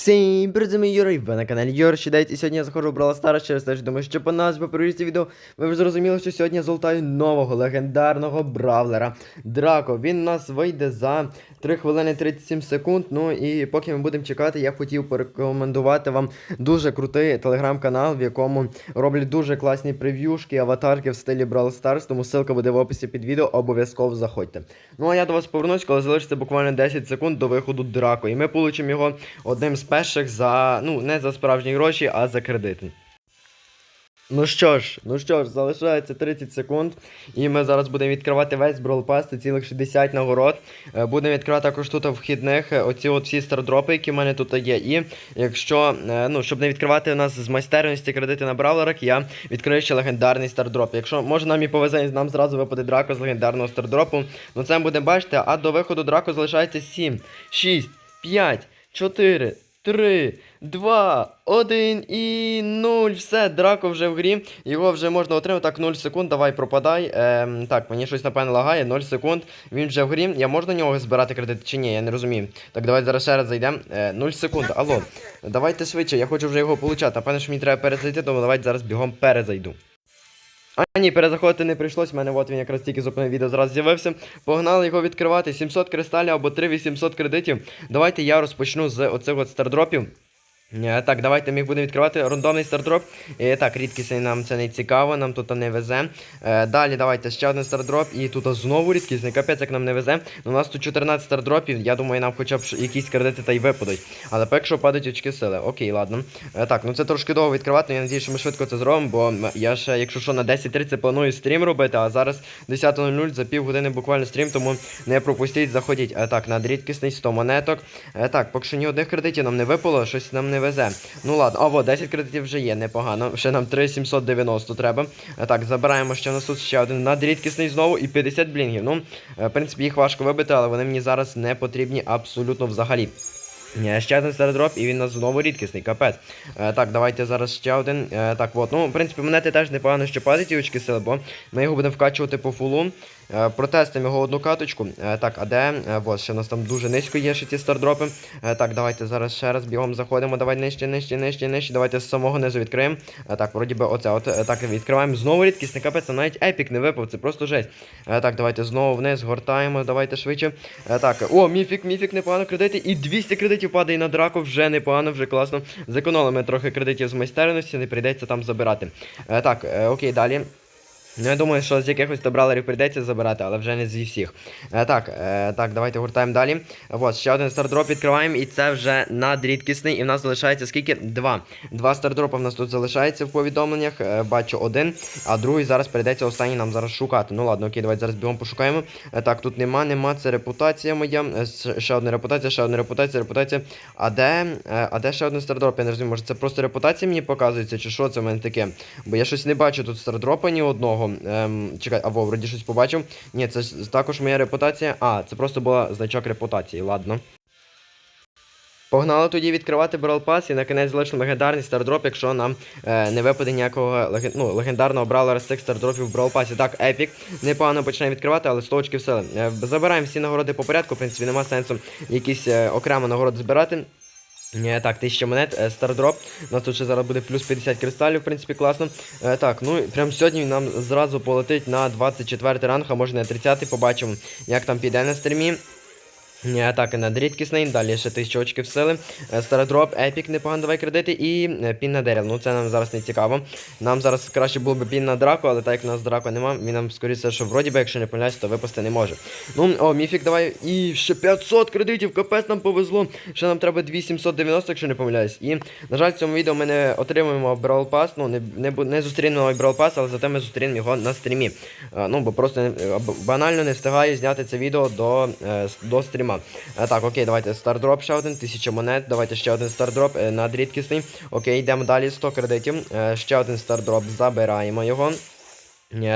Всім з Юрій, ви на каналі Юр Щедець, і сьогодні я заходжу в Brawl Stars через те, що думаю, що по нас перегляді відео ви вже зрозуміли, що сьогодні я золотаю нового легендарного бравлера Драко. Він у нас вийде за 3 хвилини 37 секунд. Ну і поки ми будемо чекати, я хотів порекомендувати вам дуже крутий телеграм-канал, в якому роблять дуже класні прев'юшки, аватарки в стилі Brawl Stars, тому ссылка буде в описі під відео, обов'язково заходьте. Ну а я до вас повернусь, коли залишиться буквально 10 секунд до виходу Драко. І ми получимо його одним з перших за. ну, не за справжні гроші, а за кредити. Ну що ж, ну що ж, залишається 30 секунд, і ми зараз будемо відкривати весь Brawl Pass, це цілих 60 нагород. Е, Будемо відкривати також тут вхідних е, оці от всі стардропи, які в мене тут є. І якщо, е, ну, щоб не відкривати у нас з майстерності кредити на бравлерах, я відкрию ще легендарний стардроп. Якщо може нам і повезе, нам зразу випаде драко з легендарного стардропу, ну це ми будемо бачити, а до виходу драко залишається 7, 6, 5, 4, 3, 2, 1 і 0. Все, драко вже в грі. Його вже можна отримати. Так, 0 секунд, давай пропадай. Ем, так, мені щось напевно лагає. 0 секунд. Він вже в грі. Я можу на нього збирати кредит чи ні? Я не розумію. Так, давай зараз ще раз зайдемо. Е, 0 секунд. Алло. Давайте швидше, я хочу вже його получати. Напевно, що мені треба перезайти, тому давайте зараз бігом перезайду. А ні, перезаходити не прийшлось, в мене от він якраз тільки зупинив відео, зараз з'явився. Погнали його відкривати. 700 кристалів або 3800 кредитів. Давайте я розпочну з оцих от стардропів. Е, Так, давайте ми будемо відкривати. Рандомний стардроп. Е, Так, рідкісний нам це не цікаво, нам тут не везе. Е, Далі давайте ще один стардроп. І тут знову рідкісний. Капець, як нам не везе. Ну, У нас тут 14 стардропів. Я думаю, нам хоча б якісь кредити та й випадуть. Але поки що падають очки сили. Окей, ладно. Так, ну це трошки довго відкривати, але я надію, що ми швидко це зробимо, бо я ще, якщо що, на 10.30 планую стрім робити, а зараз 10.00 за півгодини буквально стрім, тому не пропустіть, заходіть. Так, на рідкісний 100 монеток. Так, поки що ні одних кредитів нам не випало, щось нам не везе. Ну ладно, а во, 10 кредитів вже є, непогано. Ще нам 3790 треба. Е, Так, забираємо ще у нас тут ще один надрідкісний знову і 50 блінгів. Ну, е, в принципі, їх важко вибити, але вони мені зараз не потрібні абсолютно взагалі. Е, Ще один стардроп, і він у нас знову рідкісний, капець. Е, так, давайте зараз ще один. Е, так, от. Ну, в принципі, монети теж непогано, що падають очки сили, бо ми його будемо вкачувати по фулу. Е, протестимо його одну каточку. Е, так, а де? Е, от, ще у нас там дуже низько є ще ці стардропи. Так, давайте зараз ще раз бігом заходимо. Давай нижче, нижче, нижче, нижче. Давайте з самого низу відкриємо. Так, вроді би оце. От, так, відкриваємо знову рідкісний капець, навіть епік не випав, це просто жесть. Так, давайте знову вниз, гортаємо, давайте швидше. Так, о, міфік, міфік, непогано кредити. І 200 кредитів падає на драку, вже непогано, вже класно. Зекономили трохи кредитів з майстерності, не прийдеться там забирати. Так, окей, далі. Ну, я думаю, що з якихось табралерів прийдеться забирати, але вже не зі всіх. Е, так, е, так, давайте гуртаємо далі. От, ще один стардроп відкриваємо, і це вже надрідкісний. І в нас залишається скільки? Два. Два стардропа в нас тут залишається в повідомленнях. Е, бачу один, а другий зараз прийдеться останній нам зараз шукати. Ну ладно, окей, давайте зараз бігом пошукаємо. Е, так, тут нема, нема, це репутація моя. Е, ще одна репутація, ще одна репутація, репутація. А де? Е, а де ще один стардроп? Я не розумію, може це просто репутація мені показується, чи що це в мене таке? Бо я щось не бачу тут стардропа ні одного. Ем, чекай, або вроді щось побачив. Ні, це ж також моя репутація. А, це просто була значок репутації, ладно. Погнали тоді відкривати Brawl Pass і на кінець залишимо легендарний стардроп, якщо нам е, не випаде ніякого леген... ну, легендарного бравлера з цих стардропів в Brawl Pass. Так, Епік непогано починає відкривати, але 100 очків сили. Е, забираємо всі нагороди по порядку, в принципі, нема сенсу якісь е, окремо нагороди збирати. Е, Так, 1000 монет, е, стардроп. У нас тут ще зараз буде плюс 50 кристалів, в принципі, класно. Е, Так, ну і прямо сьогодні нам зразу полетить на 24 ранг, а може на 30 побачимо, як там піде на стрімі. Атаки над рідкісний, далі ще 1000 очків сили. Е, Стародроп, епік, непогано давай кредити і е, пін на дерев. Ну це нам зараз не цікаво. Нам зараз краще було б пін на драку, але так як у нас драку нема, він нам скоріше, що вроді би, якщо не помиляюсь, то випасти не може. Ну, о, міфік, давай. І ще 500 кредитів, капець нам повезло. Ще нам треба 2790, якщо не помиляюсь. І, на жаль, в цьому відео ми не отримуємо Brawl Pass, ну не, не, не зустрінемо Brawl Pass, але зате ми зустрінемо його на стрімі. Е, Ну, бо просто банально не встигаю зняти це відео до, до стріма. Е, Так, окей, давайте стардроп ще один, 1000 монет. Давайте ще один стардроп е, надрідкісний. Окей, йдемо далі, 100 кредитів. Е, Ще один стардроп, забираємо його.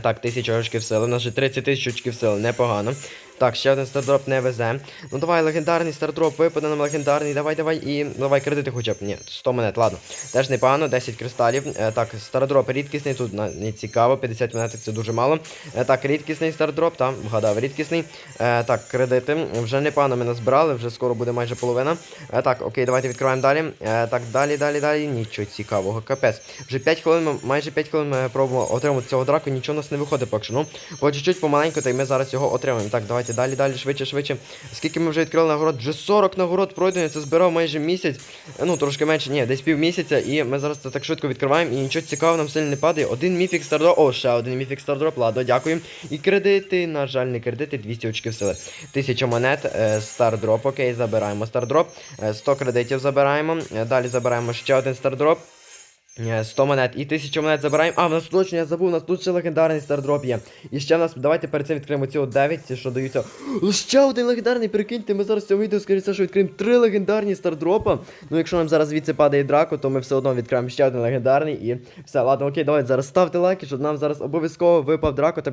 Так, 1000 очків сили. У нас же 30 тисяч очків сили, непогано. Так, ще один стардроп не везе. Ну давай, легендарний стардроп, випаде нам легендарний. Давай, давай. І ну, давай кредити хоча б. Ні, 100 монет, ладно. Теж непогано, 10 кристалів. Е, так, стардроп рідкісний, тут не цікаво, 50 монет це дуже мало. Е, так, рідкісний стардроп, там, вгадав, рідкісний. Е, так, кредити. Вже непогано ми назбирали, вже скоро буде майже половина. Так, окей, давайте відкриваємо далі. Так, далі, далі, далі. Нічого цікавого, капець. Вже 5 хвилин, майже 5 хвилин ми пробуємо отримати цього драку, нічого у нас не виходить поки що. Ну, по чуть-чуть помаленьку, та й ми зараз його отримаємо. Так, давайте далі, далі, швидше, швидше. Скільки ми вже відкрили нагород? Вже 40 нагород пройдено, це збирав майже місяць. Е, Ну, трошки менше, ні, десь пів місяця, і ми зараз це так швидко відкриваємо, і нічого цікавого нам сильно не падає. Один міфік стардроп. О, ще один міфік стардроп, ладно, дякую. І кредити, на жаль, не кредити, 200 очків сили. 1000 монет, е, стардроп, окей, забираємо стардроп. Е, 100 кредитів забираємо. Е, Далі забираємо ще один стардроп. Е, 100 монет і 1000 монет забираємо. А, в нас точно я забув, у нас тут ще легендарний стардроп є. І ще в нас, давайте перед цим відкриємо ці от 9, що даються. Ще один легендарний, прикиньте, ми зараз в цьому відео, скоріше, що відкриємо 3 легендарні стардропа. Ну, якщо нам зараз звідси падає драко, то ми все одно відкриємо ще один легендарний і все. Ладно, окей, давайте зараз ставте лайки, щоб нам зараз обов'язково випав драко та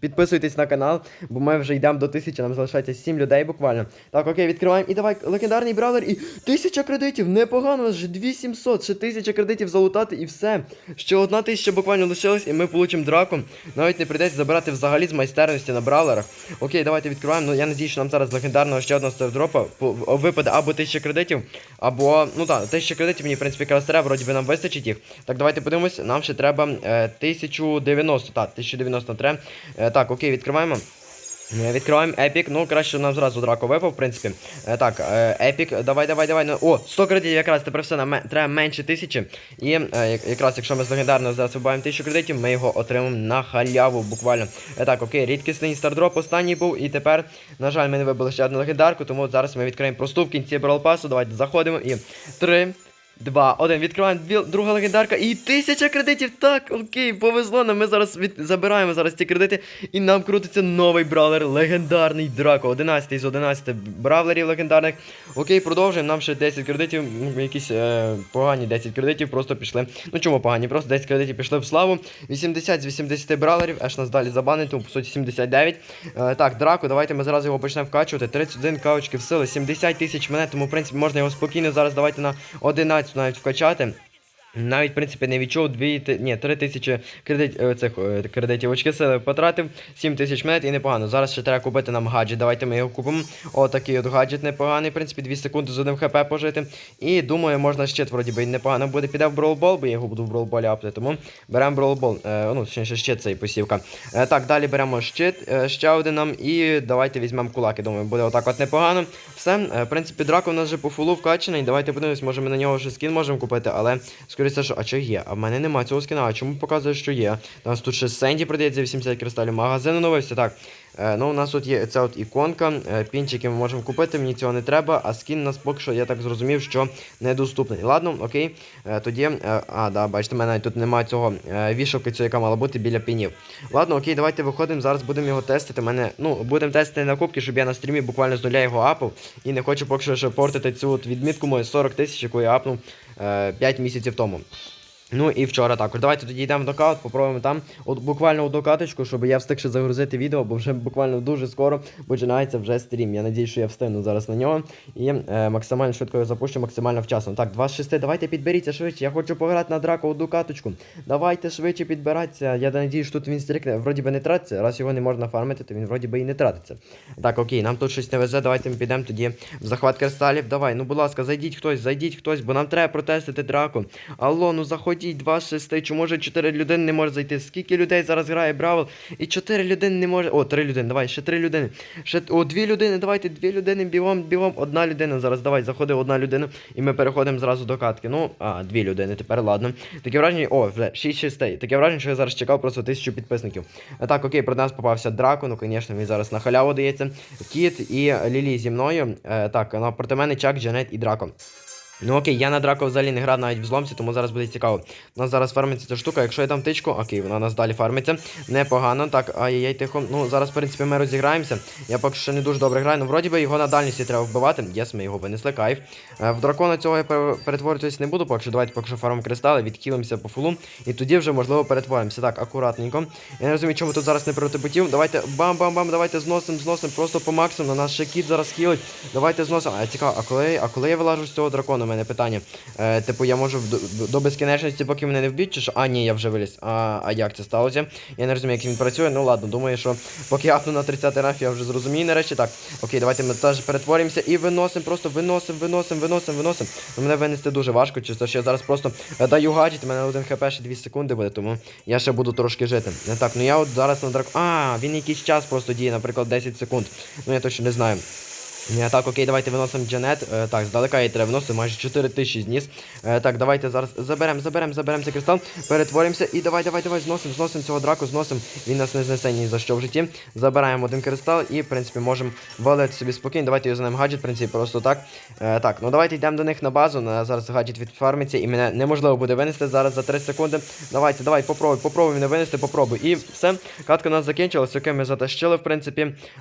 підписуйтесь, на канал, бо ми вже йдемо до 1000, нам залишається 7 людей буквально. Так, окей, відкриваємо. І давай легендарний бравлер і 1000 кредитів. Непогано, вже 2700, ще 1000 кредитів залутати і все. Ще одна тисяча буквально лишилась, і ми получимо драку. Навіть не прийдеться забирати взагалі з майстерності на бравлерах. Окей, давайте відкриваємо. Ну я надію, що нам зараз з легендарного ще одного стардропа випаде або 1000 кредитів, або. Ну так, 1000 кредитів мені, в принципі, якраз вроді би нам вистачить їх. Так, давайте подивимось, нам ще треба е, 1090. Так, 1090 треба. Е, так, окей, відкриваємо. Е, Відкриваємо епік, ну краще нам зразу драко випав, в принципі. Е, так, епік, давай, давай, давай. Ну, о, 100 кредитів якраз тепер все нам треба менше тисячі. І е, якраз якщо ми з легендарного зараз вибавимо 1000 кредитів, ми його отримаємо на халяву буквально. Е, так, окей, рідкісний стардроп останній був. І тепер, на жаль, ми не вибили ще одну легендарку, тому зараз ми відкриємо просту в кінці Brawl Пасу. Давайте заходимо і 3. Два, один, відкриваємо друга легендарка і тисяча кредитів. Так, окей, повезло нам. Ми зараз від... забираємо зараз ці кредити, і нам крутиться новий бравлер, легендарний Драко. 11 з 11 бравлерів легендарних. Окей, продовжуємо. Нам ще 10 кредитів, ну, якісь е, погані 10 кредитів просто пішли. Ну чому погані? Просто 10 кредитів пішли в славу. 80 з 80 бравлерів, аж нас далі забанить, тому по суті 79. Е, так, Драко, давайте ми зразу його почнемо вкачувати. 31 кавочки в сили, 70 тисяч монет, тому в принципі можна його спокійно зараз давайте на 11 навіть вкачати. Навіть, в принципі, не відчув 2, ні, 3 тисячі кредит, е, цих е, кредитів очки сили потратив, 7 тисяч монет і непогано. Зараз ще треба купити нам гаджет. Давайте ми його купимо. Отакий от гаджет непоганий, в принципі, 2 секунди з 1 хп пожити. І думаю, можна щит, вроді би, непогано буде. Піде в бролбол, бо я його буду в бролболі апти, тому беремо бролбол. Е, ну, ще щит цей посівка. Е, так, далі беремо щит, е, ще один нам, і давайте візьмемо кулаки. Думаю, буде отак от непогано. Все, е, в принципі, драко у нас вже по фулу вкачаний. Давайте подивимось, може ми на нього ще скін можемо купити, але скоріше, що, а що є? А в мене немає цього скіна. А чому показує, що є? У нас тут ще Сенді продається 80 кристалів, магазин оновився. Так. Е, ну, у нас тут є ця от іконка, е, пінчики ми можемо купити, мені цього не треба, а скін у нас поки що, я так зрозумів, що недоступний. Ладно, окей. Е, тоді. Е, а, да, бачите, в мене тут немає цього е, вішалки, цього, яка мала бути біля пінів. Ладно, окей, давайте виходимо. Зараз будемо його тестити. Мене, ну, будемо тестити на кубки, щоб я на стрімі буквально з нуля його апав. І не хочу поки що портити цю от відмітку мою 40 тисяч, яку я апнув 5 місяців тому. Ну і вчора також. Давайте тоді йдемо в докаут, попробуємо там. От буквально у докаточку, щоб я встиг ще загрузити відео, бо вже буквально дуже скоро починається вже стрім. Я надію, що я встигну зараз на нього. І е, максимально швидко його запущу, максимально вчасно. Так, 2 з 6, давайте підберіться швидше. Я хочу пограти на драку у докаточку. Давайте швидше підбиратися. Я надію, що тут він стрікне. Вроді би не тратиться. Раз його не можна фармити, то він вроді би і не тратиться. Так, окей, нам тут щось не везе. Давайте ми підемо тоді в захват кристалів. Давай, ну будь ласка, зайдіть хтось, зайдіть хтось, бо нам треба протестити драку. Алло, ну заходіть, 2 з 6, чи може 4 людини не може зайти. Скільки людей зараз грає Бравл? І 4 людини не може. О, 3 людини, давай, ще 3 людини. Ще о, 2 людини, давайте, 2 людини, бігом, бігом, одна людина. Зараз давай, заходить одна людина, і ми переходимо зразу до катки. Ну, а, 2 людини, тепер ладно. Таке враження, о, вже 6 шестей. Таке враження, що я зараз чекав просто тисячу підписників. А так, окей, про нас попався Драко, ну, звісно, він зараз на халяву дається. Кіт і Лілі зі мною. Е, так, напроти мене Чак, Джанет і Драко. Ну окей, я на драко взагалі не грав навіть в зломці, тому зараз буде цікаво. У нас зараз фармиться ця штука. Якщо я дам тичку, окей, вона нас далі фармиться. Непогано. Так, ай-яй, тихо. Ну, зараз, в принципі, ми розіграємося. Я поки що не дуже добре граю. Ну, вроді би його на дальності треба вбивати. Єс, ми його винесли, кайф. Е, В дракона цього я пере- перетворюватись не буду, поки що давайте поки що фармом кристали, відхилимося по фулу. І тоді вже, можливо, перетворимося. Так, акуратненько. Я не розумію, чому тут зараз не проти ботів. Давайте бам-бам-бам, давайте зносим, зносим, просто по максимуму. На нас ще кіт зараз хілить. Давайте зносимо. А цікаво, а коли, а коли я вилажу з цього дракона, мене питання. Е, типу, я можу до, до безкінечності, поки мене не вб'ють, чи що? А, ні, я вже виліз. А, а як це сталося? Я не розумію, як він працює. Ну ладно, думаю, що поки я на 30 раф, я вже зрозумію нарешті. Так, окей, давайте ми теж перетворимося і виносимо, просто виносимо, виносимо, виносимо, виносимо. Ну, мене винести дуже важко, чисто що я зараз просто е, даю гаджет, у мене один хп ще 2 секунди буде, тому я ще буду трошки жити. Так, ну я от зараз на драк. А, він якийсь час просто діє, наприклад, 10 секунд. Ну я точно не знаю. Ні, так, окей, давайте виносимо Джанет. Е, так, здалека її треба виносити, майже 4 тисячі зніс. Е, так, давайте зараз заберемо, заберемо, заберемо цей кристал, перетворимося і давай, давай, давай, зносимо, зносимо цього драку, зносимо. Він нас не знесе ні за що в житті. Забираємо один кристал і, в принципі, можемо валити собі спокійно. Давайте юзанемо гаджет, в принципі, просто так. Е, так, ну давайте йдемо до них на базу. На, зараз гаджет відфармиться і мене неможливо буде винести зараз за 3 секунди. Давайте, давай, попробуй, попробуй мене винести, попробуй. І все, катка у нас закінчилась, окей, ми затащили, в принципі.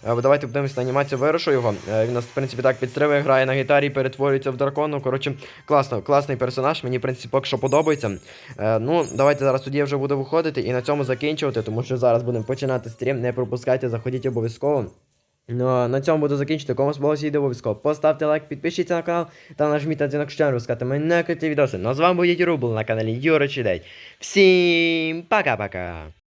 Е, давайте подивимось на анімацію вирушу його. Е, він нас, в принципі, так підстрибує, грає на гітарі, перетворюється в дракону. Коротше, класно, класний персонаж, мені, в принципі, поки що подобається. Е, ну, давайте зараз тоді я вже буду виходити і на цьому закінчувати, тому що зараз будемо починати стрім. Не пропускайте, заходіть обов'язково. Ну, на цьому буду закінчити. Кому сподобалося відео обов'язково. Поставте лайк, підпишіться на канал та нажміть на дзвінок, щоб розказати мої некоті відоси. Ну а з вами був Єті Рубл на каналі Юра Чидей. Всім пока-пока!